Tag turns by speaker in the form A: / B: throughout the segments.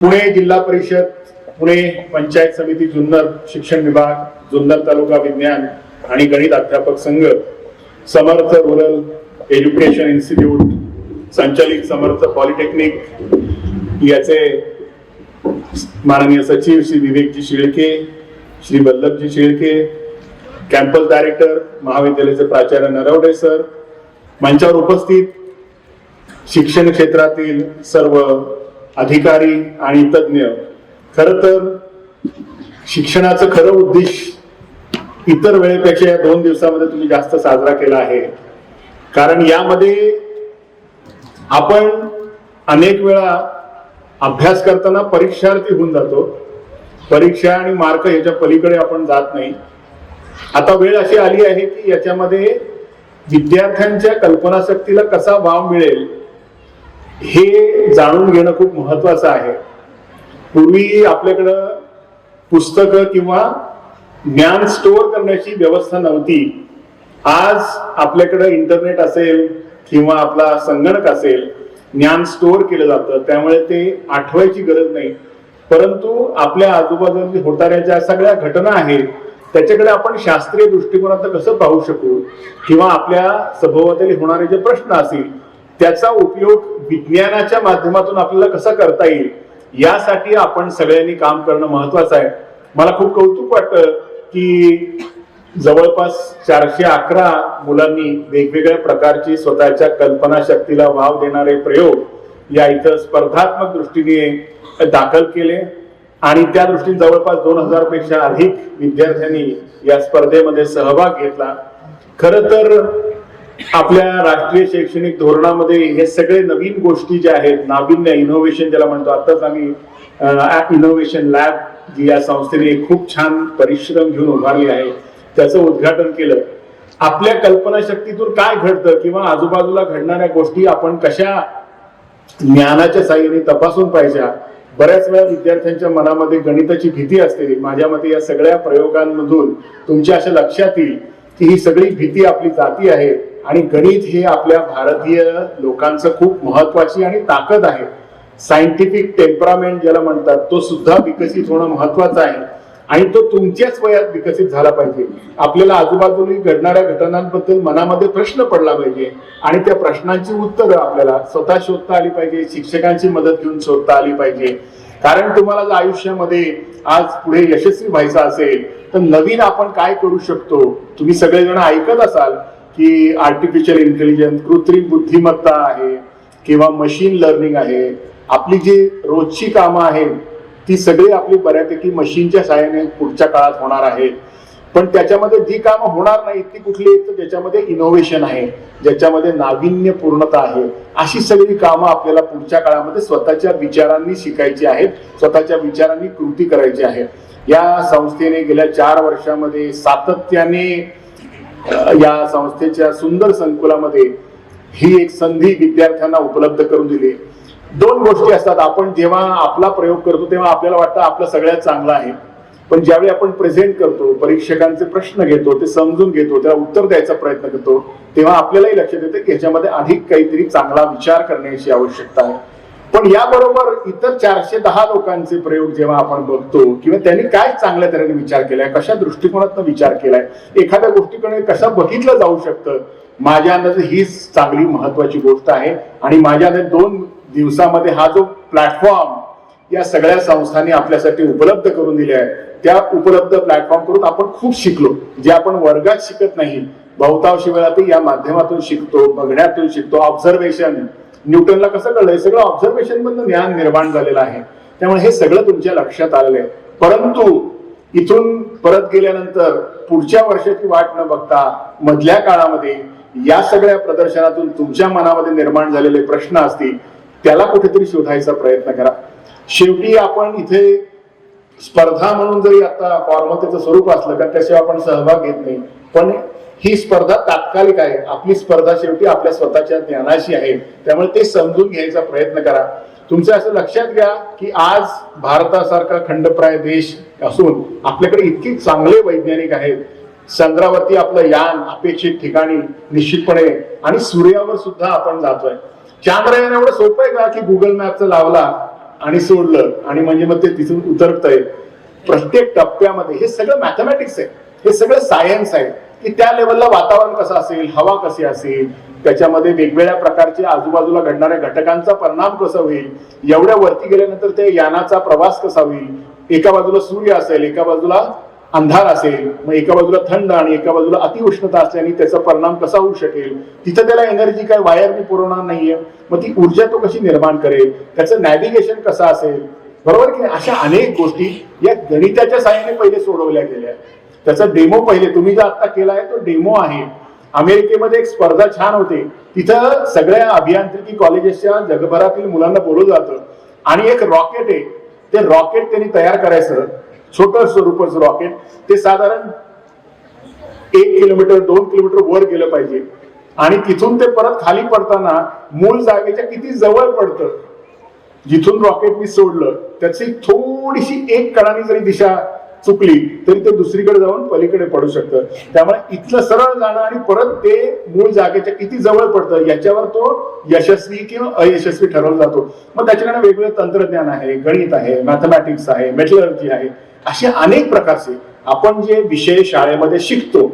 A: पुणे जिल्हा परिषद पुणे पंचायत समिती जुन्नर शिक्षण विभाग जुन्नर तालुका विज्ञान आणि गणित अध्यापक संघ समर्थ रुरल एज्युकेशन इन्स्टिट्यूट संचालित समर्थ पॉलिटेक्निक याचे माननीय सचिव श्री विवेकजी शिळके श्री वल्लभजी शिळके कॅम्पस डायरेक्टर महाविद्यालयाचे प्राचार्य नरवडे सर मंचावर उपस्थित शिक्षण क्षेत्रातील सर्व अधिकारी आणि तज्ज्ञ. खर तर शिक्षणाचं खरं उद्देश इतर वेळेपेक्षा या दोन दिवसामध्ये तुम्ही जास्त साजरा केला आहे. कारण यामध्ये आपण अनेक वेळा अभ्यास करताना परीक्षार्थी होऊन जातो. परीक्षा आणि मार्क याच्या पलीकडे आपण जात नाही. आता वेळ अशी आली आहे की याच्यामध्ये विद्यार्थ्यांच्या कल्पनाशक्तीला कसा वाव मिळेल हे जाणून घेणं खूप महत्वाचं आहे. पूर्वी आपल्याकडं पुस्तकं किंवा ज्ञान स्टोअर करण्याची व्यवस्था नव्हती. आज आपल्याकडं इंटरनेट असेल किंवा आपला संगणक असेल ज्ञान स्टोअर केलं जातं. त्यामुळे ते आठवायची गरज नाही. परंतु आपल्या आजूबाजूला होणाऱ्या ज्या सगळ्या घटना आहेत त्याच्याकडे आपण शास्त्रीय दृष्टिकोनात कसं पाहू शकू? किंवा आपल्या सभोवताली होणारे जे प्रश्न असतील त्याचा उपयोग विज्ञानाच्या माध्यमातून आपल्याला कसा करता येईल यासाठी आपण सगळ्यांनी काम करणं महत्वाचं आहे. मला खूप कौतुक वाटतं की जवळपास चारशे अकरा मुलांनी वेगवेगळ्या प्रकारची स्वतःच्या कल्पनाशक्तीला वाव देणारे प्रयोग या इथं स्पर्धात्मक दृष्टीने दाखल केले. आणि त्या दृष्टीने जवळपास दोन हजारपेक्षा अधिक विद्यार्थ्यांनी या स्पर्धेमध्ये सहभाग घेतला. खर तर आपल्या राष्ट्रीय शैक्षणिक धोरणामध्ये हे सगळे नवीन गोष्टी ज्या आहेत नाविन्य इनोव्हेशन ज्याला म्हणतो आताच आम्ही इनोव्हेशन लॅब जी या संस्थेने खूप छान परिश्रम घेऊन उभारली आहे त्याचं उद्घाटन केलं. आपल्या कल्पनाशक्तीतून काय घडतं किंवा आजूबाजूला घडणाऱ्या गोष्टी आपण कशा ज्ञानाच्या साह्याने तपासून पाहिजे बऱ्याच वेळा विद्यार्थ्यांच्या मनामध्ये गणिताची भीती असते. माझ्या मते या सगळ्या प्रयोगांमधून तुमच्या अशा लक्षात येईल की ही सगळी भीती आपली जाती आहे. आणि गणित हे आपल्या भारतीय लोकांचं खूप महत्वाची आणि ताकद आहे. सायंटिफिक टेम्परामेंट ज्याला म्हणतात तो सुद्धा विकसित होणं महत्वाचं आहे. आणि तो तुमच्याच वयात विकसित झाला पाहिजे. आपल्याला आजूबाजूला घडणाऱ्या घटनांबद्दल मनामध्ये प्रश्न पडला पाहिजे. आणि त्या प्रश्नांची उत्तरं आपल्याला स्वतः शोधता आली पाहिजे शिक्षकांची मदत घेऊन शोधता आली पाहिजे. कारण तुम्हाला जर आयुष्यामध्ये आज पुढे यशस्वी व्हायचं असेल तर नवीन आपण काय करू शकतो? तुम्ही सगळेजण ऐकत असाल की आर्टिफिशियल इंटेलिजन्स कृत्रिम बुद्धिमत्ता आहे किंवा मशीन लर्निंग आहे आपली जी रोजची कामं आहेत ती सगळी आपली बऱ्यापैकी मशीनच्या सहाय्याने पुढच्या काळात होणार आहेत. पण त्याच्यामध्ये जी कामं होणार नाहीत ती कुठली तर ज्याच्यामध्ये इनोव्हेशन आहे ज्याच्यामध्ये नाविन्यपूर्णता आहे अशी सगळी कामं आपल्याला पुढच्या काळामध्ये स्वतःच्या विचारांनी शिकायची आहेत स्वतःच्या विचारांनी कृती करायची आहे. या संस्थेने गेल्या चार वर्षामध्ये सातत्याने या संस्थेच्या सुंदर संकुलामध्ये ही एक संधी विद्यार्थ्यांना उपलब्ध करून दिली. दोन गोष्टी असतात. आपण जेव्हा आपला प्रयोग करतो तेव्हा आपल्याला वाटतं आपलं सगळ्यात चांगलं आहे. पण ज्यावेळी आपण प्रेझेंट करतो परीक्षकांचे प्रश्न घेतो ते समजून घेतो त्याला उत्तर द्यायचा प्रयत्न करतो तेव्हा आपल्यालाही लक्षात येतं की ह्याच्यामध्ये अधिक काहीतरी चांगला विचार करण्याची आवश्यकता आहे. पण याबरोबर इतर चारशे दहा लोकांचे प्रयोग जेव्हा आपण बघतो किंवा त्यांनी काय चांगल्या तऱ्हेने विचार केलाय कशा दृष्टिकोनातून विचार केलाय एखाद्या गोष्टीकडे कसं बघितलं जाऊ शकतं माझ्या अंदाजे हीच चांगली महत्वाची गोष्ट आहे. आणि माझ्या अंदाजे दोन दिवसामध्ये हा जो प्लॅटफॉर्म या सगळ्या संस्थांनी आपल्यासाठी उपलब्ध करून दिले आहे त्या उपलब्ध प्लॅटफॉर्म करून आपण खूप शिकलो. जे आपण वर्गात शिकत नाही बहुतांश वेळा ते या माध्यमातून शिकतो बघण्यातून शिकतो ऑब्झर्वेशन न्यूटनला कसं कळलं? हे सगळं ऑब्झर्वेशन मधून ज्ञान निर्माण झालेलं आहे. त्यामुळे हे सगळं तुमच्या लक्षात आलेलं आहे. परंतु इथून परत गेल्यानंतर पुढच्या वर्षाची वाट न बघता मधल्या काळामध्ये या सगळ्या प्रदर्शनातून तुमच्या मनामध्ये निर्माण झालेले प्रश्न असतील त्याला कुठेतरी शोधायचा प्रयत्न करा. शेवटी आपण इथे स्पर्धा म्हणून जरी आता फॉर्मतेचं स्वरूप असलं तर त्याशिवाय आपण सहभाग घेत नाही. पण ही स्पर्धा तात्कालिक आहे. आपली स्पर्धा शेवटी आपल्या स्वतःच्या ज्ञानाशी आहे. त्यामुळे ते समजून घ्यायचा प्रयत्न करा. तुमचं असं लक्षात घ्या की आज भारतासारखा खंडप्राय देश असून आपल्याकडे इतकी चांगले वैज्ञानिक आहेत. चंद्रावरती आपलं यान अपेक्षित ठिकाणी निश्चितपणे आणि सूर्यावर सुद्धा आपण जातोय. चांद्रयान एवढं सोपं आहे का की गुगल मॅपचं लावला आणि सोडलं आणि म्हणजे मग ते तिथून उतरतंय? प्रत्येक टप्प्यामध्ये हे सगळं मॅथमॅटिक्स आहे. हे सगळं सायन्स आहे. की त्या लेवलला वातावरण कसं असेल हवा कशी असेल त्याच्यामध्ये वेगवेगळ्या प्रकारचे आजूबाजूला घडणाऱ्या घटकांचा परिणाम कसा होईल एवढ्या वरती गेल्यानंतर ते यानाचा प्रवास कसा होईल एका बाजूला सूर्य असेल एका बाजूला अंधार असेल मग एका बाजूला थंड आणि एका बाजूला अतिउष्णता असल्याने त्याचा परिणाम कसा होऊ शकेल तिथं त्याला एनर्जी काय वायर मी पुरवणार नाहीये. मग ती ऊर्जा तो कशी निर्माण करेल त्याचं नॅव्हिगेशन कसं असेल? बरोबर की नाही? अशा अनेक गोष्टी या गणिताच्या साहाय्याने पहिले सोडवल्या गेल्या. त्याचा डेमो पहिले तुम्ही जो आता केला आहे तो डेमो आहे. अमेरिकेमध्ये एक स्पर्धा छान होते. तिथं सगळ्या अभियांत्रिकी कॉलेजेसच्या जगभरातील मुलांना बोलवलं जातं. आणि एक रॉकेट आहे. ते रॉकेट त्यांनी तयार करायचं. छोटं स्वरूपाचं रॉकेट. ते साधारण एक किलोमीटर दोन किलोमीटर वर गेलं पाहिजे. आणि तिथून ते परत खाली पडताना मूळ जागेच्या किती जवळ पडतं. जिथून रॉकेट मी सोडलं. त्याची थोडीशी एक कणाने जरी दिशा चुकली तरी ते दुसरीकडे जाऊन पलीकडे पडू शकतं. त्यामुळे इथलं सरळ जाणं आणि परत ते मूळ जागेच्या किती जवळ पडतं याच्यावर तो यशस्वी किंवा अयशस्वी ठरवला जातो. मग त्याच्याकडे वेगवेगळं तंत्रज्ञान आहे गणित आहे मॅथमॅटिक्स आहे मेटलर्जी आहे असे अनेक प्रकारचे आपण जे विषय शाळेमध्ये शिकतो.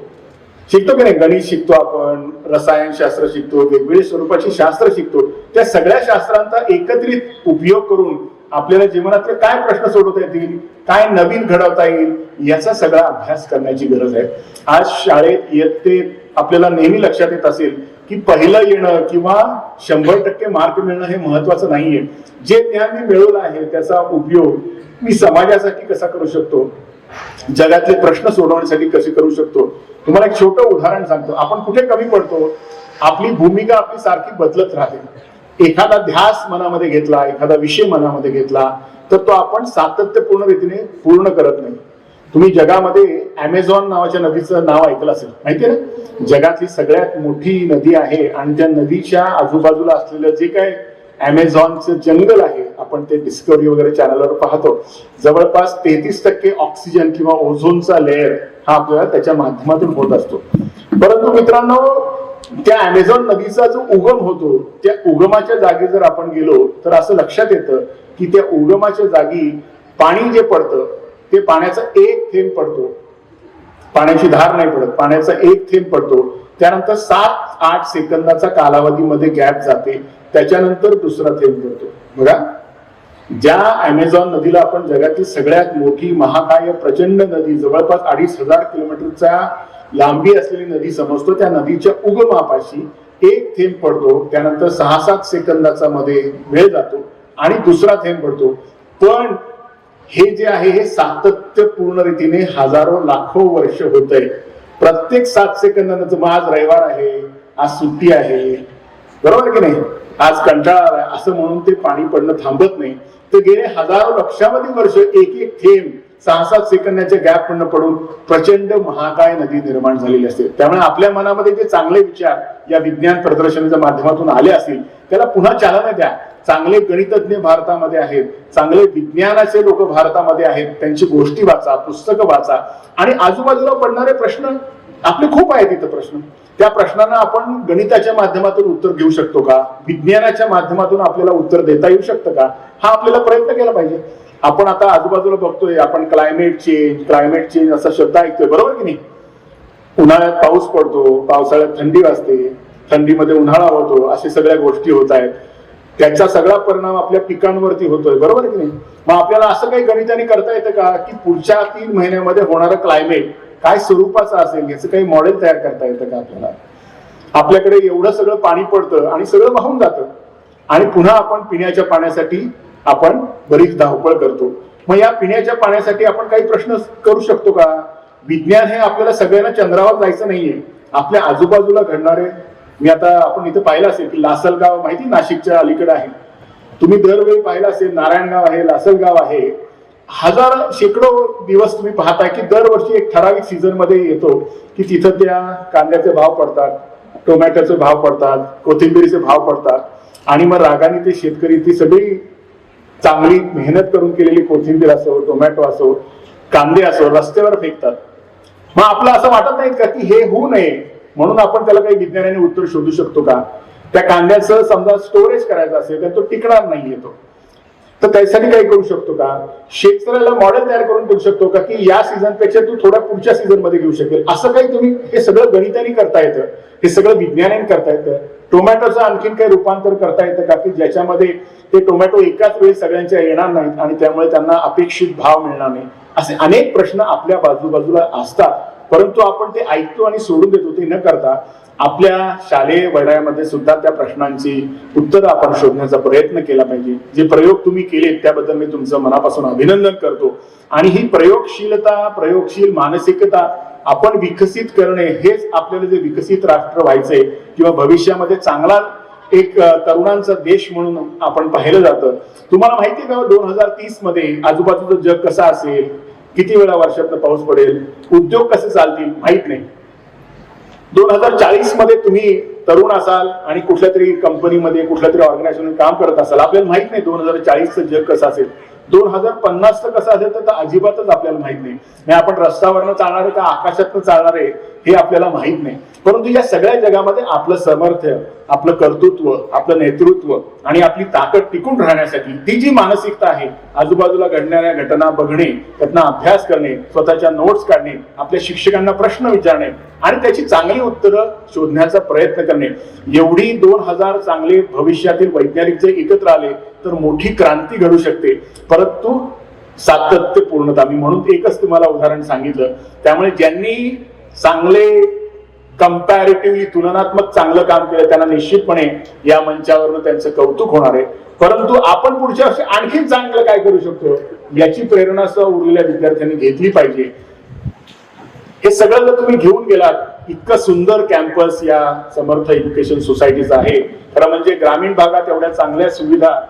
A: शिकतो की नाही? गणित शिकतो आपण रसायनशास्त्र शिकतो वेगवेगळ्या स्वरूपाची शास्त्र शिकतो. त्या सगळ्या शास्त्रांचा एकत्रित उपयोग करून आपल्याला जीवनातले काय प्रश्न सोडवता येतील काय नवीन घडवता येईल याचा सगळा अभ्यास करण्याची गरज आहे. आज शाळेत इयत्ते आपल्याला नेहमी लक्षात येत असेल की पहिलं येणं किंवा शंभर टक्के मार्क मिळणं हे महत्वाचं नाहीये. जे ज्ञान मी मिळवलं आहे त्याचा उपयोग मी समाजासाठी कसा करू शकतो? जगातले प्रश्न सोडवण्यासाठी कसे करू शकतो? तुम्हाला एक छोटं उदाहरण सांगतो. आपण कुठे कमी पडतो? आपली भूमिका आपली सारखी बदलत राहते. एखादा ध्यास मनामध्ये घेतला एखादा विषय मनामध्ये घेतला तर तो आपण सातत्यपूर्ण रीतीने पूर्ण करत नाही. तुम्ही जगामध्ये अमेझॉन नावाच्या नदीचं नाव ऐकलं असेल माहितीये ना? जगातली सगळ्यात मोठी नदी आहे आणि त्या नदीच्या आजूबाजूला असलेलं जे काय अमेझॉनचं जंगल आहे आपण ते डिस्कवरी वगैरे चॅनलवर पाहतो. जवळपास तेहतीस टक्के ऑक्सिजन किंवा ओझोनचा लेअर हा आपल्याला त्याच्या माध्यमातून होत असतो. परंतु मित्रांनो त्या अमेझॉन नदीचा जो उगम होतो त्या उगमाच्या जागी जर आपण गेलो तर असं लक्षात येतं की त्या उगमाच्या जागी पाणी जे पडतं ते पाण्याचा एक थेंब पडतो. पाण्याची धार नाही पडत पाण्याचा एक थेंब पडतो. त्यानंतर सात आठ सेकंदाचा कालावधीमध्ये गॅप जाते त्याच्यानंतर दुसरा थेंब पडतो. बघा. ज्या अमेझॉन नदीला आपण जगातील सगळ्यात मोठी महाकाय प्रचंड नदी जवळपास अडीच हजार किलोमीटरचा लांबी असलेली नदी समजतो त्या नदीच्या उगमापाशी एक थेंब पडतो त्यानंतर सहा सात सेकंदाचा मध्ये वेळ जातो आणि दुसरा थेंब पडतो. पण हे जे आहे हे सातत्यपूर्ण रीतीने हजारो लाखो वर्ष होत आहे प्रत्येक सात सेकंदानंतर मग आज रविवार आहे आज सुट्टी आहे बरोबर की नाही? आज कंटाळा आलाय असं म्हणून ते पाणी पडणं थांबत नाही. तर गेले हजारो लक्षावधी वर्ष एक एक थेंब सहा सात सेकंदाच्या गॅप पडणं पडून प्रचंड महाकाय नदी निर्माण झालेली असते. त्यामुळे आपल्या मनामध्ये जे चांगले विचार या विज्ञान प्रदर्शनाच्या माध्यमातून आले असतील त्याला पुन्हा चालना द्या. चांगले गणितज्ञ भारतामध्ये आहेत चांगले विज्ञानाचे लोक भारतामध्ये आहेत त्यांची गोष्टी वाचा पुस्तकं वाचा. आणि आजूबाजूला पडणारे प्रश्न आपले खूप आहेत इथं प्रश्न. त्या प्रश्नांना आपण गणिताच्या माध्यमातून उत्तर घेऊ शकतो का? विज्ञानाच्या माध्यमातून आपल्याला उत्तर देता येऊ शकतं का? हा आपल्याला प्रयत्न केला पाहिजे. आपण आता आजूबाजूला बघतोय आपण क्लायमेट चेंज क्लायमेट चेंज असा शब्द ऐकतोय बरोबर की नाही? उन्हाळ्यात पाऊस पडतो पावसाळ्यात थंडी वाजते थंडीमध्ये उन्हाळा होतो अशा सगळ्या गोष्टी होत आहेत. त्याचा सगळा परिणाम आपल्या पिकांवरती होतोय बरोबर की नाही? मग आपल्याला असं काही गणिताने करता येतं का की पुढच्या तीन महिन्यामध्ये होणारं क्लायमेट काय स्वरूपाचं असेल याचं काही मॉडेल तयार करता येतं का आपल्याला? आपल्याकडे एवढं सगळं पाणी पडतं आणि सगळं वाहून जातं. आणि पुन्हा आपण पिण्याच्या पाण्यासाठी आपण बरीच धावपळ करतो. मग या पिण्याच्या पाण्यासाठी आपण काही प्रश्न करू शकतो का? विज्ञान हे आपल्याला सगळ्यांना चंद्रावर जायचं नाहीये. आपल्या आजूबाजूला घडणारे मी आता आपण इथे पाहिलं असेल की लासलगाव माहिती नाशिकच्या अलीकडे आहे. तुम्ही दरवेळी पाहिलं असेल नारायणगाव आहे लासलगाव आहे. हजार शेकडो दिवस तुम्ही पाहताय की दरवर्षी एक ठराविक सीझनमध्ये येतो की तिथं त्या कांद्याचे भाव पडतात टोमॅटोचे भाव पडतात कोथिंबीरीचे भाव पडतात. आणि मग रागाने ते शेतकरी ती सगळी चांगली मेहनत करून केलेली कोथिंबीर असो टोमॅटो असो कांदे असो रस्त्यावर फेकतात. मग आपलं असं वाटत नाही का की हे होऊ नये? म्हणून आपण त्याला काही विज्ञानाने उत्तर शोधू शकतो का? त्या कांद्याचं समजा स्टोरेज करायचं असेल तर तो टिकणार नाही येतो तर त्यासाठी काही करू शकतो का? शेतकऱ्याला मॉडेल तयार करून देऊ शकतो का की या सीझनपेक्षा तू थोडा पुढच्या सीझनमध्ये घेऊ शकेल? असं काही तुम्ही हे सगळं गणिताने करता येतं. हे सगळं विज्ञानाने करता येतं. टोमॅटोचं आणखीन काही रूपांतर करता येतं का? की ज्याच्यामध्ये ते टोमॅटो एकाच वेळी सगळ्यांच्या येणार नाहीत आणि त्यामुळे त्यांना अपेक्षित भाव मिळणार नाही? असे अनेक प्रश्न आपल्या बाजूबाजूला असतात. परंतु आपण ते ऐकतो आणि सोडून देतो ते न करता आपल्या शालेय वयामध्ये सुद्धा त्या प्रश्नांची उत्तरं आपण शोधण्याचा प्रयत्न केला पाहिजे. जे प्रयोग तुम्ही केले त्याबद्दल मी तुमचं मनापासून अभिनंदन करतो. आणि ही प्रयोगशीलता प्रयोगशील मानसिकता आपण विकसित करणे हेच आपल्याला जे विकसित राष्ट्र व्हायचंय किंवा भविष्यामध्ये चांगला एक तरुणांचा देश म्हणून आपण पाहिलं जातं. तुम्हाला माहिती का दोन हजार तीसमध्ये आजूबाजूचं जग कसं असेल? किती वेळा वर्षातनं पाऊस पडेल? उद्योग कसे चालतील? माहीत नाही. दोन हजार चाळीसमध्ये तुम्ही तरुण असाल आणि कुठल्या तरी कंपनीमध्ये कुठल्या तरी ऑर्गनायझेशन काम करत असाल आपल्याला माहीत नाही दोन हजार चाळीसचं जग कसं असेल. दोन हजार पन्नासचं कसं असेल तर अजिबातच आपल्याला माहीत नाही. म्हणजे आपण रस्त्यावरनं चालणार आहे का आकाशातनं चालणार आहे हे आपल्याला माहीत नाही. परंतु या सगळ्या जगामध्ये आपलं सामर्थ्य आपलं कर्तृत्व आपलं नेतृत्व आणि आपली ताकद टिकून राहण्यासाठी ती जी मानसिकता आहे आजूबाजूला घडणाऱ्या घटना बघणे त्यातनं अभ्यास करणे स्वतःच्या नोट्स काढणे आपल्या शिक्षकांना प्रश्न विचारणे आणि त्याची चांगली उत्तरं शोधण्याचा प्रयत्न करणे. एवढी दोन हजार चांगले भविष्यातील वैज्ञानिक जे एकत्र आले तर मोठी क्रांती घडू शकते. परंतु सातत्य पूर्णता मी म्हणून एकच तुम्हाला उदाहरण सांगितलं. त्यामुळे ज्यांनी चांगले कंपॅरेटिव्हली तुलनात्मक चांगलं काम केलं त्यांना निश्चितपणे या मंचावरनं त्यांचं कौतुक होणार आहे. परंतु आपण पुढच्या वर्षी आणखी चांगलं काय करू शकतो? याची प्रेरणा सह उरलेल्या विद्यार्थ्यांनी घेतली पाहिजे. हे सगळं जर तुम्ही घेऊन गेलात इतकं सुंदर कॅम्पस या समर्थ एज्युकेशन सोसायटीचं आहे. खरं म्हणजे ग्रामीण भागात एवढ्या चांगल्या सुविधा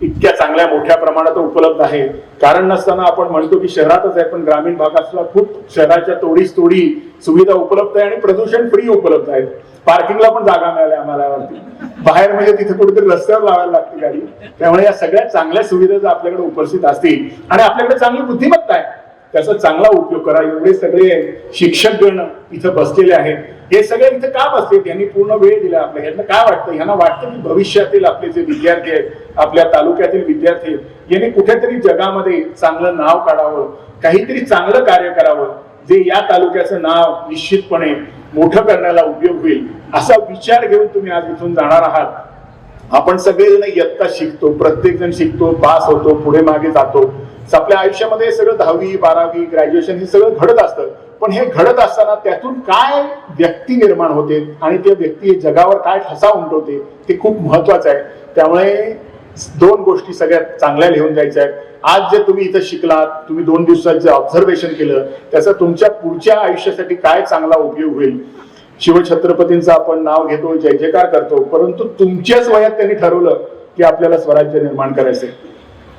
A: इतक्या चांगल्या मोठ्या प्रमाणात उपलब्ध आहे. कारण नसताना आपण म्हणतो की शहरातच आहे पण ग्रामीण भागातला खूप शहराच्या तोडीस तोडी सुविधा उपलब्ध आहे आणि प्रदूषण फ्री उपलब्ध आहे. पार्किंगला पण जागा मिळाल्या आम्हाला बाहेर म्हणजे तिथे कुठेतरी रस्त्यावर लावायला लागते गाडी. त्यामुळे या सगळ्या चांगल्या सुविधा जर आपल्याकडे उपस्थित असतील आणि आपल्याकडे चांगली बुद्धिमत्ता आहे त्याचा चांगला उपयोग करा. एवढे सगळे शिक्षक गण इथं बसलेले आहेत. हे सगळे इथं का बसले त्यांनी पूर्ण वेळ दिला आपल्या ह्यांना काय वाटतं? ह्यांना वाटतं की भविष्यातील आपले जे विद्यार्थी आहेत आपल्या तालुक्यातील विद्यार्थी यांनी कुठेतरी जगामध्ये चांगलं नाव काढावं काहीतरी चांगलं कार्य करावं जे या तालुक्याचं नाव निश्चितपणे मोठं करण्याला उपयोग होईल असा विचार घेऊन तुम्ही आज इथून जाणार आहात. आपण सगळेजण इयत्ता शिकतो प्रत्येक जण शिकतो पास होतो पुढे मागे जातो. आपल्या आयुष्यामध्ये सगळं दहावी बारावी ग्रॅज्युएशन हे सगळं घडत असतं. पण हे घडत असताना त्यातून काय व्यक्ती निर्माण होते आणि त्या व्यक्ती जगावर काय ठसा उमटवते ते खूप महत्वाचं आहे. त्यामुळे दोन गोष्टी सगळ्यात चांगल्या लिहून जायच्या आहेत. आज जे तुम्ही इथं शिकलात तुम्ही दोन दिवसात जे ऑब्झर्वेशन केलं त्याचा तुमच्या पुढच्या आयुष्यासाठी काय चांगला उपयोग होईल? शिवछत्रपतींचं आपण नाव घेतो जय जयकार करतो परंतु तुमच्याच वयात त्यांनी ठरवलं की आपल्याला स्वराज्य निर्माण करायचंय.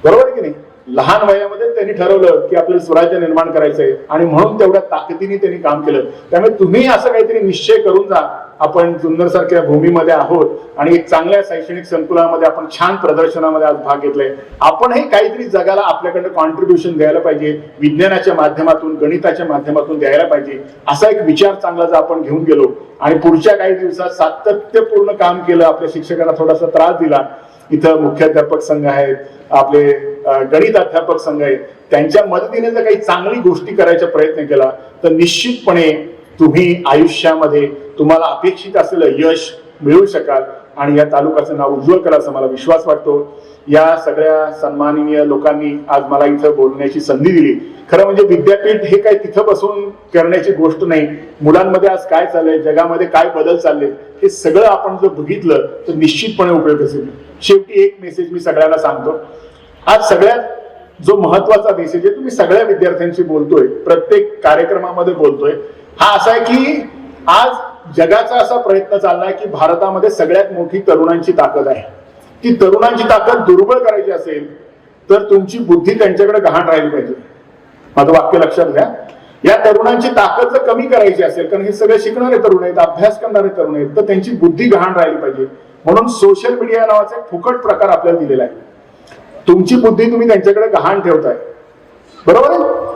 A: बरोबर आहे की नाही? लहान वयामध्ये त्यांनी ठरवलं की आपल्याला स्वराज्य निर्माण करायचंय आणि म्हणून तेवढ्या ताकदीने त्यांनी काम केलं. त्यामुळे तुम्ही असं काहीतरी निश्चय करून जा आपण जुन्नर सारख्या भूमीमध्ये आहोत आणि एक चांगल्या शैक्षणिक संकुलामध्ये आपण छान प्रदर्शनामध्ये आज भाग घेतलाय. आपणही काहीतरी जगाला आपल्याकडे कॉन्ट्रीब्युशन द्यायला पाहिजे विज्ञानाच्या माध्यमातून गणिताच्या माध्यमातून द्यायला पाहिजे असा एक विचार चांगला जर आपण घेऊन गेलो आणि पुढच्या काही दिवसात सातत्यपूर्ण काम केलं आपल्या शिक्षकांना थोडासा त्रास दिला इथं मुख्याध्यापक संघ आहेत आपले गणित अध्यापक संघ आहेत त्यांच्या मदतीने जर काही चांगली गोष्टी करायचा प्रयत्न केला तर निश्चितपणे तुम्ही आयुष्यामध्ये तुम्हाला अपेक्षित असलेलं यश मिळवू शकाल आणि या तालुक्याचं नाव उज्ज्वल करा असा मला विश्वास वाटतो. या सगळ्या सन्माननीय लोकांनी आज मला इथं बोलण्याची संधी दिली. खरं म्हणजे विद्यापीठ हे काय तिथं बसून करण्याची गोष्ट नाही. मुलांमध्ये आज काय चाललंय जगामध्ये काय बदल चालले हे सगळं आपण जर बघितलं तर निश्चितपणे उपयोग असेल. शेवटी एक मेसेज मी सगळ्यांना सांगतो. आज सगळ्यात जो महत्त्वाचा मेसेज आहे तुम्ही सगळ्या विद्यार्थ्यांशी बोलतोय प्रत्येक कार्यक्रमामध्ये बोलतोय. हा असा आहे की आज जगाचा असा प्रयत्न चाललाय की भारतामध्ये सगळ्यात मोठी तरुणांची ताकद आहे. ती तरुणांची ताकद दुर्बळ करायची असेल तर तुमची बुद्धी त्यांच्याकडे गहाण राहिली पाहिजे. माझं वाक्य लक्षात घ्या. या तरुणांची ताकद जर कमी करायची असेल कारण हे सगळे शिकणारे तरुण आहेत अभ्यास करणारे तरुण आहेत तर त्यांची बुद्धी गहाण राहिली पाहिजे. म्हणून सोशल मीडिया नावाचा एक फुकट प्रकार आपल्याला दिलेला आहे. तुमची बुद्धी तुम्ही त्यांच्याकडे गहाण ठेवताय. बरोबर आहे?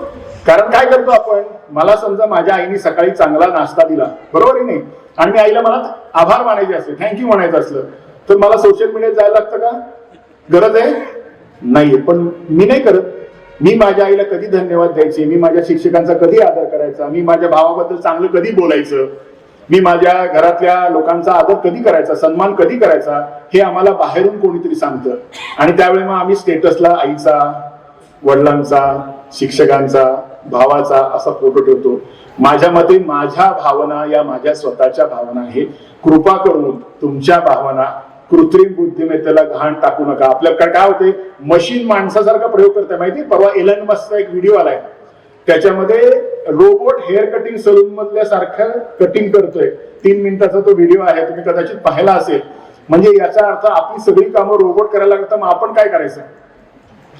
A: कारण काय करतो आपण? मला समजा माझ्या आईने सकाळी चांगला नाश्ता दिला बरोबर आहे नाही? आणि मी आईला मला आभार मानायचे असले थँक्यू म्हणायचं असलं तर मला सोशल मीडियात जायला लागतं का? गरज आहे? नाहीये. पण मी नाही करत. मी माझ्या आईला कधी धन्यवाद द्यायचे? मी माझ्या शिक्षकांचा कधी आदर करायचा? मी माझ्या भावाबद्दल चांगलं कधी बोलायचं? मी माझ्या घरातल्या लोकांचा आदर कधी करायचा? सन्मान कधी करायचा? हे आम्हाला बाहेरून कोणीतरी सांगतं. आणि त्यावेळी मग आम्ही स्टेटसला आईचा वडिलांचा शिक्षकांचा भावाचा असा फोटो ठेवतो. माझ्या मते माझ्या भावना या माझ्या स्वतःच्या भावना हे कृपा करून तुमच्या भावना कृत्रिम बुद्धिमत्तेला घाण टाकू नका. आपल्याकडे काय होते? मशीन माणसासारखा प्रयोग करते माहिती परवा एलन मस्कचा एक व्हिडिओ आलाय. त्याच्यामध्ये रोबोट हेअर कटिंग सलून मधल्या सारखं कटिंग करतोय. तीन मिनिटाचा तो व्हिडिओ आहे. तुम्ही कदाचित पाहिला असेल. म्हणजे याचा अर्थ आपली सगळी कामं रोबोट करायला लागतं मग आपण काय करायचं?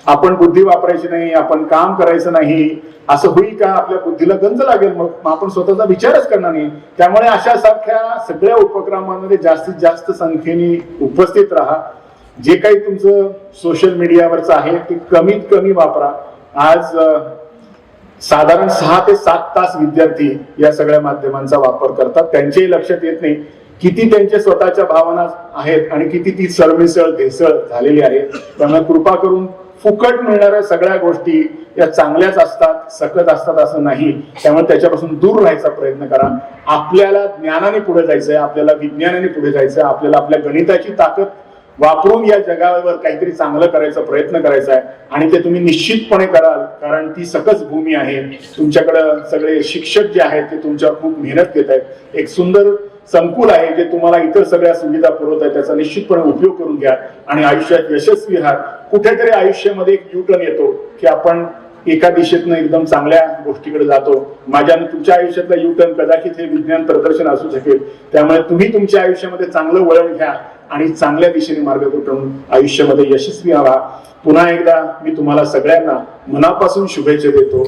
A: आपण बुद्धी वापरायची नाही आपण काम करायचं नाही असं होईल का? आपल्या बुद्धीला गंज लागेल. मग मग आपण स्वतःचा विचारच करणार नाही. त्यामुळे अशा सारख्या सगळ्या उपक्रमांमध्ये जास्तीत जास्त संख्येने उपस्थित राहा. जे काही तुमचं सोशल मीडियावरचं आहे ते कमीत कमी वापरा. आज साधारण सहा ते सात तास विद्यार्थी या सगळ्या माध्यमांचा वापर करतात. त्यांच्याही लक्षात येत नाही किती त्यांच्या स्वतःच्या भावना आहेत आणि किती ती सरमिसळ भेसळ झालेली आहे. त्यामुळे कृपा करून फुकट मिळणाऱ्या सगळ्या गोष्टी या चांगल्याच असतात सकत असतात असं नाही. त्यामुळे त्याच्यापासून दूर राहायचा प्रयत्न करा. आपल्याला ज्ञानाने पुढे जायचंय आपल्याला विज्ञानाने पुढे जायचंय आपल्याला आपल्या गणिताची ताकद वापरून या जगावर काहीतरी चांगलं करायचा प्रयत्न करायचा आहे आणि ते तुम्ही निश्चितपणे कराल कारण ती सकस भूमी आहे. तुमच्याकडं सगळे शिक्षक जे आहेत ते तुमच्यावर खूप मेहनत घेत आहेत एक सुंदर संकुल आहे जे तुम्हाला इतर सगळ्या सुविधा पुरवत आहे त्याचा निश्चितपणे उपयोग करून घ्या आणि आयुष्यात यशस्वी राहा. कुठेतरी आयुष्यामध्ये एक युटर्न येतो की आपण एका दिशेतनं एकदम चांगल्या गोष्टीकडे जातो. माझ्या तुमच्या आयुष्यातला युटर्न कदाचित हे विज्ञान प्रदर्शन असू शकेल. त्यामुळे तुम्ही तुमच्या आयुष्यामध्ये चांगलं वळण घ्या आणि चांगल्या दिशेने मार्ग कुठून आयुष्यामध्ये यशस्वी व्हा पुन्हा एकदा मी तुम्हाला सगळ्यांना मनापासून शुभेच्छा देतो.